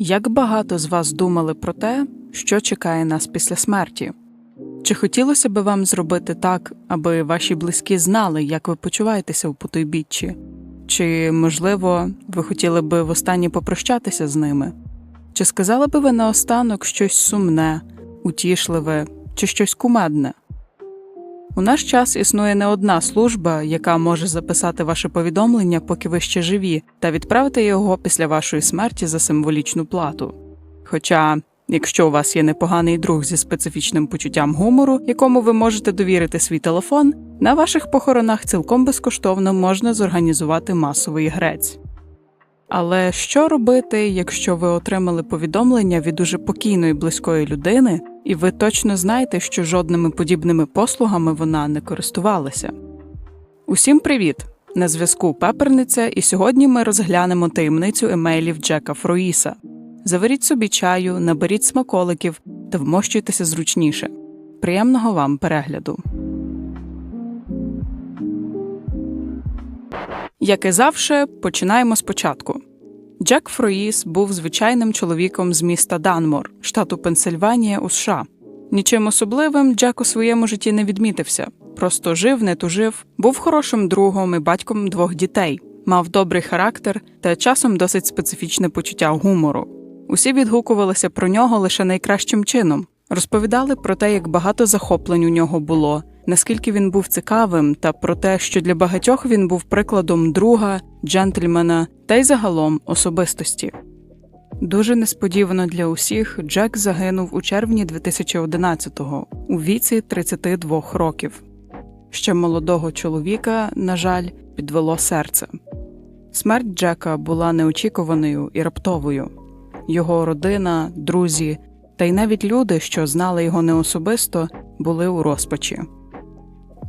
Як багато з вас думали про те, що чекає нас після смерті? Чи хотілося би вам зробити так, аби ваші близькі знали, як ви почуваєтеся у потойбіччі? Чи, можливо, ви хотіли би востаннє попрощатися з ними? Чи сказали би ви наостанок щось сумне, утішливе чи щось кумедне? У наш час існує не одна служба, яка може записати ваше повідомлення, поки ви ще живі, та відправити його після вашої смерті за символічну плату. Хоча, якщо у вас є непоганий друг зі специфічним почуттям гумору, якому ви можете довірити свій телефон, на ваших похоронах цілком безкоштовно можна зорганізувати масовий грець. Але що робити, якщо ви отримали повідомлення від уже покійної близької людини, і ви точно знаєте, що жодними подібними послугами вона не користувалася? Усім привіт! На зв'язку Пеперниця, і сьогодні ми розглянемо таємницю емейлів Джека Фроїса. Заваріть собі чаю, наберіть смаколиків та вмощуйтеся зручніше. Приємного вам перегляду! Як і завше, починаємо спочатку. Джек Фроїс був звичайним чоловіком з міста Данмор, штату Пенсильванія у США. Нічим особливим Джек у своєму житті не відмітився. Просто жив, не тужив, був хорошим другом і батьком двох дітей, мав добрий характер та часом досить специфічне почуття гумору. Усі відгукувалися про нього лише найкращим чином, розповідали про те, як багато захоплень у нього було, наскільки він був цікавим, та про те, що для багатьох він був прикладом друга, джентльмена та й загалом особистості. Дуже несподівано для усіх Джек загинув у червні 2011-го у віці 32 років. Ще молодого чоловіка, на жаль, підвело серце. Смерть Джека була неочікуваною і раптовою. Його родина, друзі та й навіть люди, що знали його не особисто, були у розпачі.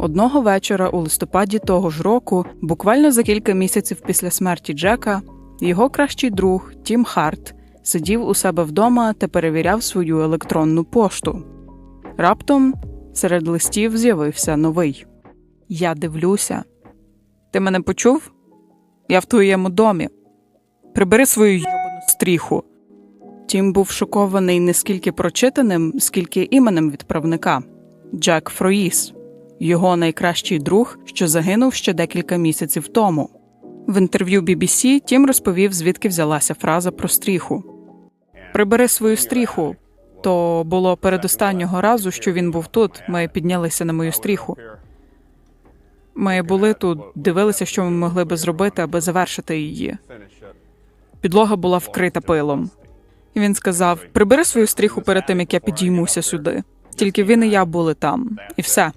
Одного вечора у листопаді того ж року, буквально за кілька місяців після смерті Джека, його кращий друг Тім Харт сидів у себе вдома та перевіряв свою електронну пошту. Раптом серед листів з'явився новий. Я дивлюся. Ти мене почув? Я в твоєму домі. Прибери свою йобану стріху. Тім був шокований не скільки прочитаним, скільки іменем відправника Джек Фроїс, його найкращий друг, що загинув ще декілька місяців тому. В інтерв'ю BBC Тім розповів, звідки взялася фраза про стріху. Прибери свою стріху. То було передостаннього разу, що він був тут. Ми піднялися на мою стріху. Ми були тут, дивилися, що ми могли би зробити, аби завершити її. Підлога була вкрита пилом. І він сказав: Прибери свою стріху перед тим, як я підіймуся сюди. Тільки він і я були там, і все.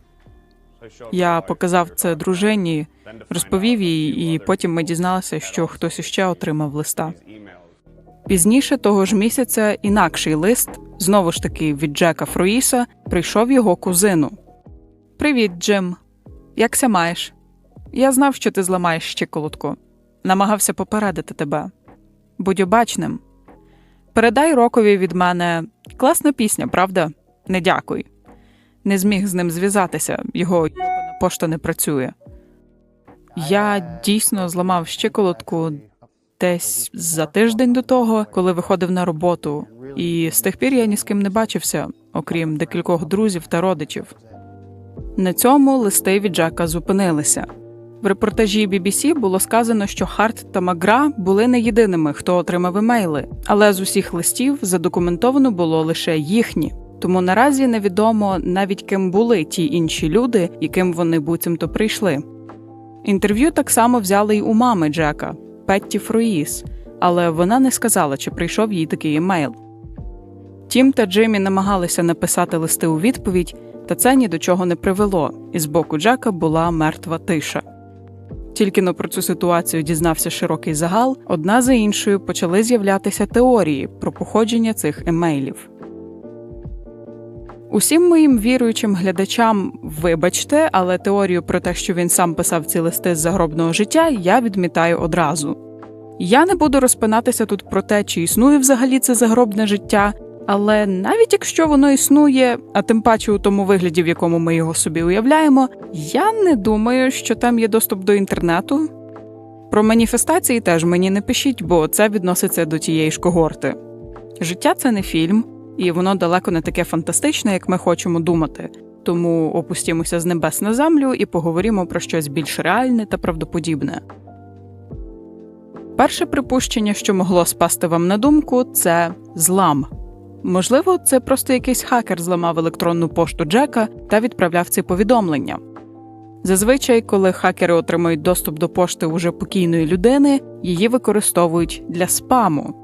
Я показав це дружині, розповів їй, і потім ми дізналися, що хтось іще отримав листа. Пізніше того ж місяця інакший лист, знову ж таки від Джека Фруїса, прийшов його кузину. Привіт, Джим. Якся маєш? Я знав, що ти зламаєш щиколотку. Намагався попередити тебе. Будь обачним. Передай рокові від мене класна пісня, правда? Не дякуй. Не зміг з ним зв'язатися, його пошта не працює. Я дійсно зламав щиколотку десь за тиждень до того, коли виходив на роботу, і з тих пір я ні з ким не бачився, окрім декількох друзів та родичів. На цьому листи від Джека зупинилися. В репортажі BBC було сказано, що Харт та Магра були не єдиними, хто отримав емейли, але з усіх листів задокументовано було лише їхні. Тому наразі невідомо навіть ким були ті інші люди, яким вони буцімто прийшли. Інтерв'ю так само взяли й у мами Джека Петті Фруїс, але вона не сказала, чи прийшов їй такий емейл. Тім та Джиммі намагалися написати листи у відповідь, та це ні до чого не привело, і з боку Джека була мертва тиша. Тільки но про цю ситуацію дізнався широкий загал, одна за іншою почали з'являтися теорії про походження цих емейлів. Усім моїм віруючим глядачам, вибачте, але теорію про те, що він сам писав ці листи з загробного життя, я відмітаю одразу. Я не буду розпинатися тут про те, чи існує взагалі це загробне життя, але навіть якщо воно існує, а тим паче у тому вигляді, в якому ми його собі уявляємо, я не думаю, що там є доступ до інтернету. Про маніфестації теж мені не пишіть, бо це відноситься до тієї ж когорти. Життя це не фільм, і воно далеко не таке фантастичне, як ми хочемо думати. Тому опустімося з небес на землю і поговоримо про щось більш реальне та правдоподібне. Перше припущення, що могло спасти вам на думку, це злам. Можливо, це просто якийсь хакер зламав електронну пошту Джека та відправляв ці повідомлення. Зазвичай, коли хакери отримують доступ до пошти уже покійної людини, її використовують для спаму.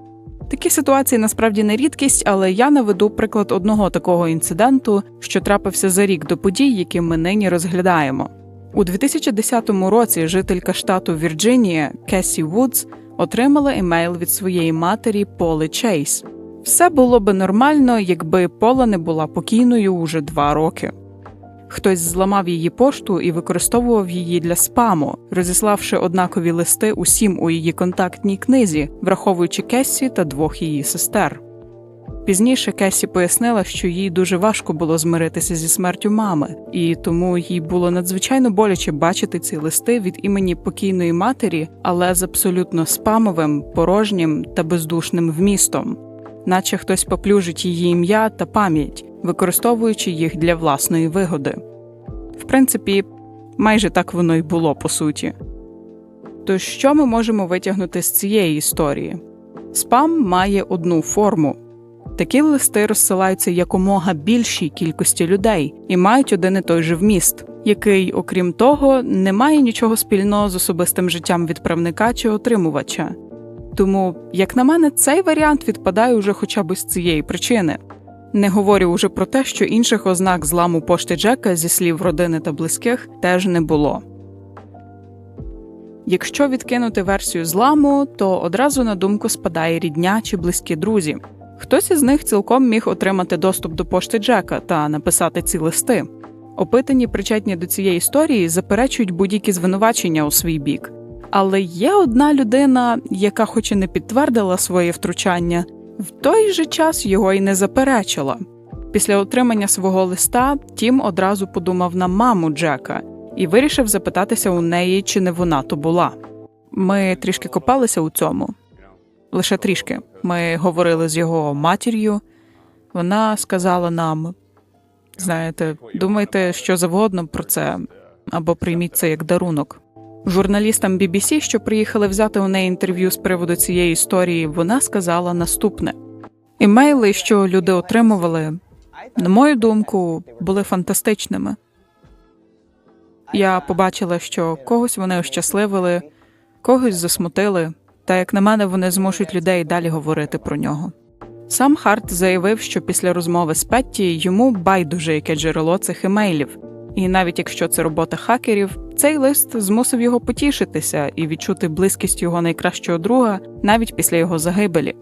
Такі ситуації насправді не рідкість, але я наведу приклад одного такого інциденту, що трапився за рік до подій, які ми нині розглядаємо. У 2010 році жителька штату Вірджинія Кесі Вудс отримала емейл від своєї матері Поли Чейз. Все було би нормально, якби Пола не була покійною уже два роки. Хтось зламав її пошту і використовував її для спаму, розіславши однакові листи усім у її контактній книзі, враховуючи Кессі та двох її сестер. Пізніше Кесі пояснила, що їй дуже важко було змиритися зі смертю мами, і тому їй було надзвичайно боляче бачити ці листи від імені покійної матері, але з абсолютно спамовим, порожнім та бездушним вмістом, наче хтось поплюжить її ім'я та пам'ять, використовуючи їх для власної вигоди. В принципі, майже так воно й було по суті. То що ми можемо витягнути з цієї історії? Спам має одну форму. Такі листи розсилаються якомога більшій кількості людей і мають один і той же вміст, який, окрім того, не має нічого спільного з особистим життям відправника чи отримувача. Тому, як на мене, цей варіант відпадає уже хоча б з цієї причини. Не говорю уже про те, що інших ознак зламу пошти Джека зі слів родини та близьких теж не було. Якщо відкинути версію зламу, то одразу на думку спадає рідня чи близькі друзі. Хтось із них цілком міг отримати доступ до пошти Джека та написати ці листи. Опитані, причетні до цієї історії, заперечують будь-які звинувачення у свій бік. Але є одна людина, яка, хоч і не підтвердила своє втручання, в той же час його й не заперечила. Після отримання свого листа Тім одразу подумав на маму Джека і вирішив запитатися у неї, чи не вона то була. Ми трішки копалися у цьому, лише трішки. Ми говорили з його матір'ю. Вона сказала нам: знаєте, думайте що завгодно про це, або прийміть це як дарунок. Журналістам BBC, що приїхали взяти у неї інтерв'ю з приводу цієї історії, вона сказала наступне: імейли, що люди отримували, на мою думку, були фантастичними. Я побачила, що когось вони ощасливили, когось засмутили, та як на мене, вони змушують людей далі говорити про нього. Сам Харт заявив, що після розмови з Петті йому байдуже яке джерело цих емейлів, і навіть якщо це робота хакерів, цей лист змусив його потішитися і відчути близькість його найкращого друга навіть після його загибелі.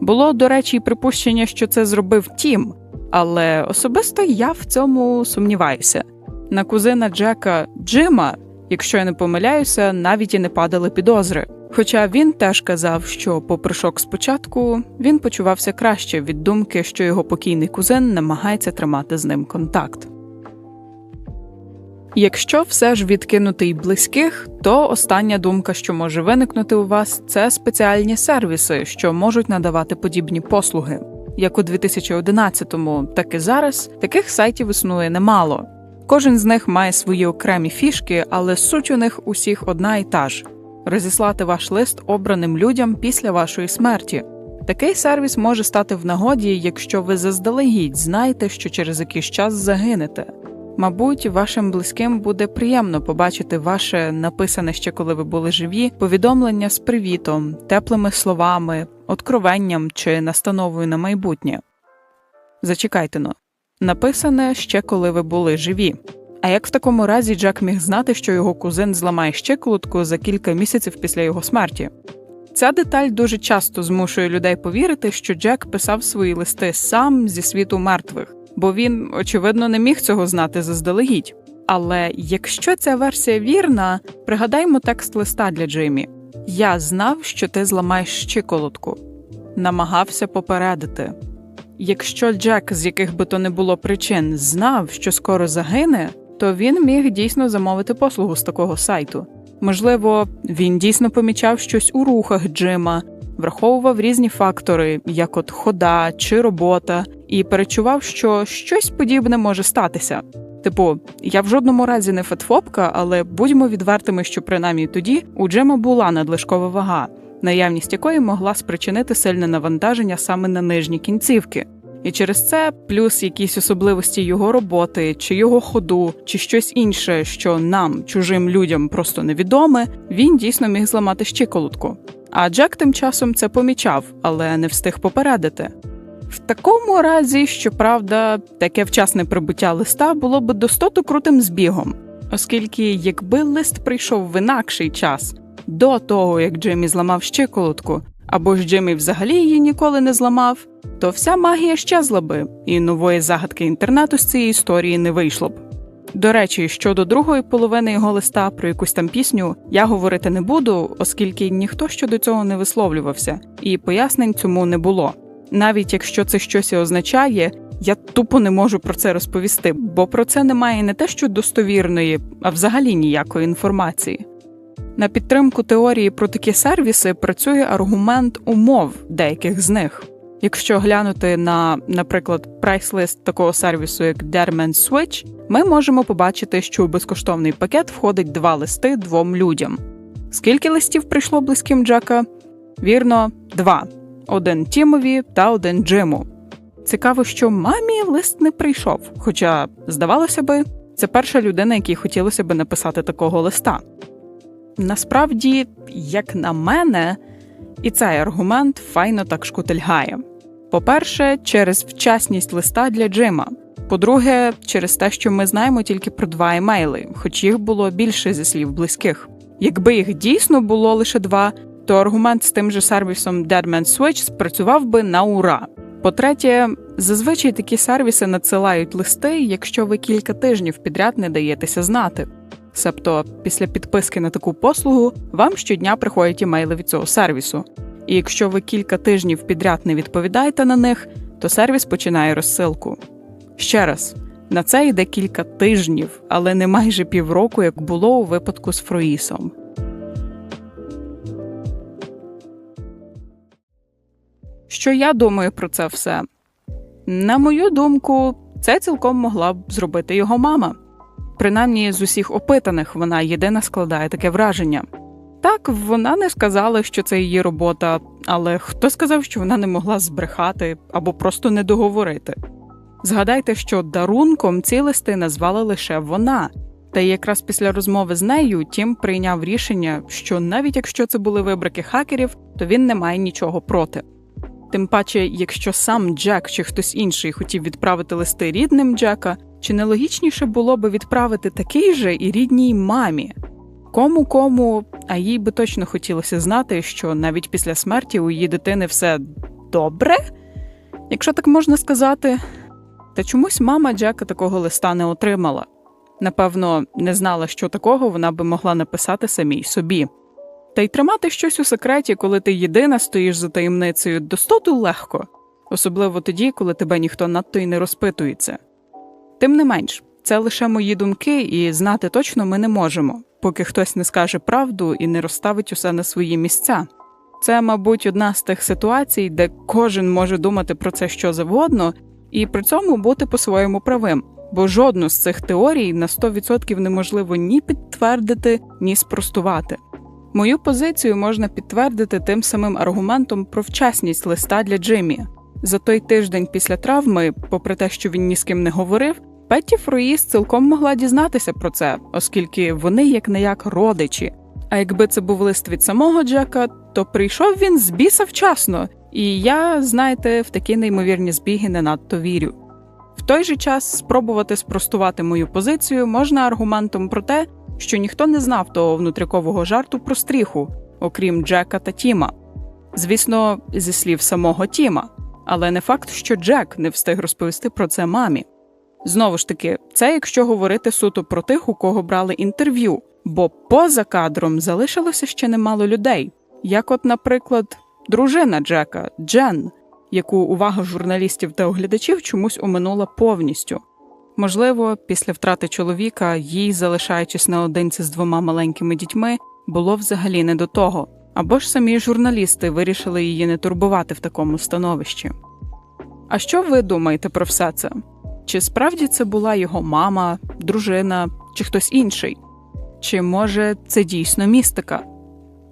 Було, до речі, й припущення, що це зробив Тім, але особисто я в цьому сумніваюся. На кузина Джека Джима, якщо я не помиляюся, навіть і не падали підозри. Хоча він теж казав, що, попри шок спочатку, він почувався краще від думки, що його покійний кузен намагається тримати з ним контакт. Якщо все ж відкинути й близьких, то остання думка, що може виникнути у вас, це спеціальні сервіси, що можуть надавати подібні послуги. Як у 2011-му, так і зараз таких сайтів існує немало. Кожен з них має свої окремі фішки, але суть у них усіх одна і та ж розіслати ваш лист обраним людям після вашої смерті. Такий сервіс може стати в нагоді, якщо ви заздалегідь знаєте, що через якийсь час загинете. Мабуть, вашим близьким буде приємно побачити ваше написане ще коли ви були живі, повідомлення з привітом, теплими словами, откровенням чи настановою на майбутнє. Зачекайте но, написане ще коли ви були живі. А як в такому разі Джек міг знати, що його кузин зламає щиколотку за кілька місяців після його смерті? Ця деталь дуже часто змушує людей повірити, що Джек писав свої листи сам зі світу мертвих, бо він, очевидно, не міг цього знати заздалегідь. Але якщо ця версія вірна, пригадаймо текст листа для Джиммі. Я знав, що ти зламаєш щиколотку, намагався попередити. Якщо Джек, з яких би то не було причин, знав, що скоро загине, то він міг дійсно замовити послугу з такого сайту. Можливо, він дійсно помічав щось у рухах Джима, враховував різні фактори, як от хода чи робота, і перечував, що щось подібне може статися. Типу, я в жодному разі не фетфобка, але будьмо відвертими, що принаймні тоді у Джема була надлишкова вага, наявність якої могла спричинити сильне навантаження саме на нижні кінцівки. І через це плюс якісь особливості його роботи, чи його ходу, чи щось інше, що нам, чужим людям, просто невідоме, він дійсно міг зламати щиколотку. А Джек тим часом це помічав, але не встиг попередити. В такому разі, щоправда, таке вчасне прибуття листа було б достоту крутим збігом, оскільки якби лист прийшов в інакший час до того, як Джиммі зламав щиколотку, або ж Джиммі взагалі її ніколи не зламав, то вся магія щезла би, і нової загадки інтернету з цієї історії не вийшло б. До речі, щодо другої половини його листа про якусь там пісню я говорити не буду, оскільки ніхто щодо цього не висловлювався, і пояснень цьому не було. Навіть якщо це щось і означає, я тупо не можу про це розповісти, бо про це немає не те, що достовірної, а взагалі ніякої інформації. На підтримку теорії про такі сервіси працює аргумент умов деяких з них. Якщо глянути на, наприклад, прайс-лист такого сервісу, як Derman Switch, ми можемо побачити, що у безкоштовний пакет входить два листи двом людям. Скільки листів прийшло близьким Джека? Вірно, два: один Тімові та один Джиму. Цікаво, що мамі лист не прийшов, хоча, здавалося би, це перша людина, якій хотілося би написати такого листа. Насправді, як на мене, і цей аргумент файно так шкутильгає. По-перше, через вчасність листа для Джима. По-друге, через те, що ми знаємо тільки про два емейли, хоч їх було більше зі слів близьких. Якби їх дійсно було лише два, то аргумент з тим же сервісом Deadman Switch спрацював би на ура. По-третє, зазвичай такі сервіси надсилають листи, якщо ви кілька тижнів підряд не даєтеся знати. Себто, після підписки на таку послугу вам щодня приходять імейли від цього сервісу. І якщо ви кілька тижнів підряд не відповідаєте на них, то сервіс починає розсилку. Ще раз, на це йде кілька тижнів, але не майже півроку, як було у випадку з Фроїсом. Що я думаю про це все? На мою думку, це цілком могла б зробити його мама. Принаймні, з усіх опитаних вона єдина складає таке враження. Так, вона не сказала, що це її робота, але хто сказав, що вона не могла збрехати або просто не договорити? Згадайте, що дарунком ці листи назвала лише вона, та якраз після розмови з нею Тім прийняв рішення, що навіть якщо це були вибрики хакерів, то він не має нічого проти. Тим паче, якщо сам Джек чи хтось інший хотів відправити листи рідним Джека, чи не логічніше було би відправити такий же і рідній мамі? Кому кому, а їй би точно хотілося знати, що навіть після смерті у її дитини все добре, якщо так можна сказати. Та чомусь мама Джека такого листа не отримала. Напевно, не знала, що такого вона би могла написати самій собі. Та й тримати щось у секреті, коли ти єдина стоїш за таємницею, достоту легко, особливо тоді, коли тебе ніхто надто й не розпитується. Тим не менш, це лише мої думки, і знати точно ми не можемо, поки хтось не скаже правду і не розставить усе на свої місця. Це, мабуть, одна з тих ситуацій, де кожен може думати про це що завгодно, і при цьому бути по-своєму правим, бо жодну з цих теорій на 100% неможливо ні підтвердити, ні спростувати. Мою позицію можна підтвердити тим самим аргументом про вчасність листа для Джиммі. За той тиждень після травми, попри те, що він ні з ким не говорив, Петті Фруїс цілком могла дізнатися про це, оскільки вони як не як родичі. А якби це був лист від самого Джека, то прийшов він з біса вчасно, і я, знаєте, в такі неймовірні збіги не надто вірю. В той же час спробувати спростувати мою позицію можна аргументом про те, що ніхто не знав того внутрікового жарту про стріху, окрім Джека та Тіма. Звісно, зі слів самого Тіма, але не факт, що Джек не встиг розповісти про це мамі. Знову ж таки, це якщо говорити суто про тих, у кого брали інтерв'ю, бо поза кадром залишилося ще немало людей, як, от, наприклад, дружина Джека Джен, яку увага журналістів та оглядачів чомусь оминула повністю. Можливо, після втрати чоловіка, їй, залишаючись наодинці з двома маленькими дітьми, було взагалі не до того. Або ж самі журналісти вирішили її не турбувати в такому становищі. А що ви думаєте про все це? Чи справді це була його мама, дружина чи хтось інший? Чи може це дійсно містика?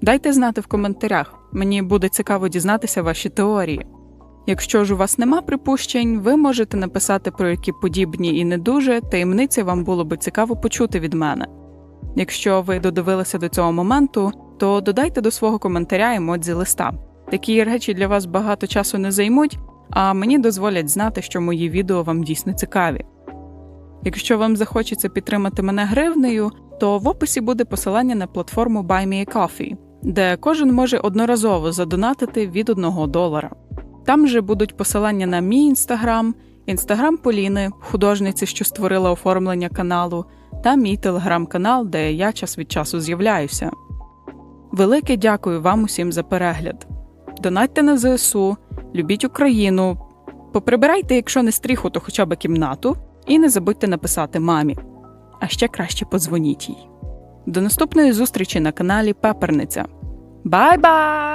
Дайте знати в коментарях, мені буде цікаво дізнатися ваші теорії. Якщо ж у вас нема припущень, ви можете написати про які подібні і не дуже таємниці вам було би цікаво почути від мене. Якщо ви додивилися до цього моменту, то додайте до свого коментаря емодзі листа. Такі речі для вас багато часу не займуть, а мені дозволять знати, що мої відео вам дійсно цікаві. Якщо вам захочеться підтримати мене гривнею, то в описі буде посилання на платформу Buy Me a Coffee, де кожен може одноразово задонатити від 1 долара. Там же будуть посилання на мій інстаграм, інстаграм Поліни, художниці, що створила оформлення каналу, та мій телеграм-канал, де я час від часу з'являюся. Велике дякую вам усім за перегляд. Донатьте на ЗСУ, любіть Україну, поприбирайте, якщо не стріху, то хоча б кімнату, і не забудьте написати мамі. А ще краще подзвоніть їй. До наступної зустрічі на каналі Пеперниця. Бай-бай!